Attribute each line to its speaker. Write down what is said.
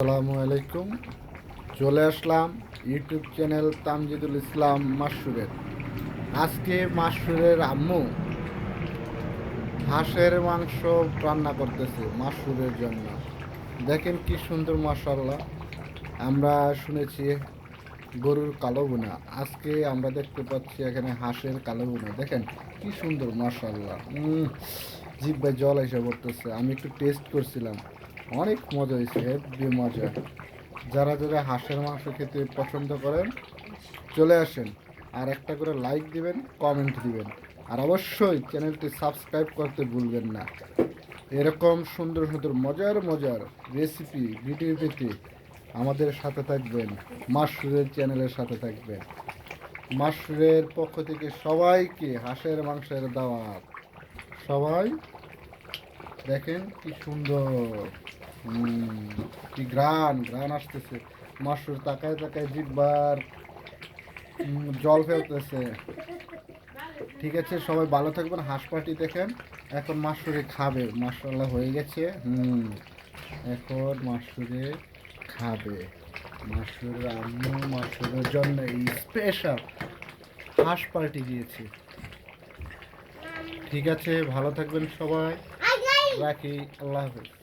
Speaker 1: আসসালামু আলাইকুম। চলে আসলাম ইউটিউব চ্যানেল তামজিদুল ইসলাম মাসুরের আজকে মাসুরের আম্মু হাঁসের মাংস রান্না করতেছে মাসুরের জন্য। দেখেন কি সুন্দর মশাল্লা আমরা শুনেছি গরুর কালো বোনা আজকে আমরা দেখতে পাচ্ছি এখানে হাঁসের কালো বোনা দেখেন কি সুন্দর মশাল্লা জিব্বায় জল এসে পড়তেছে। আমি একটু টেস্ট করছিলাম। অনেক মজা হয়েছে, হেভি মজা। যারা যারা হাঁসের মাংস খেতে পছন্দ করেন, চলে আসেন আর একটা করে লাইক দিবেন কমেন্ট দিবেন। আর অবশ্যই চ্যানেলটি সাবস্ক্রাইব করতে ভুলবেন না। এরকম সুন্দর সুন্দর মজার মজার রেসিপি ভিডিও পেতে আমাদের সাথে থাকবেন মাশরুরের চ্যানেলের সাথে থাকবেন। মাশরুরের পক্ষ থেকে সবাইকে হাঁসের মাংসের দাওয়াত। সবাই দেখেন কি সুন্দর। কি গ্রান গ্রান আসতেছে। মাসুর তাকায় তাকায় জিব্বার উম, জল ফেলতেছে। ঠিক আছে সবাই ভালো থাকবেন হাঁস পাটি দেখেন। এখন মাসুরে খাবে মাসাল্লাহ হয়ে গেছে। হুম এখন মাসুরে খাবে। মাসুর আম্মু মাসুরের জন্য এই স্পেশাল হাঁস পার্টি দিয়েছি। ঠিক আছে ভালো থাকবেন সবাই। রাখি আল্লাহ হাফেজ।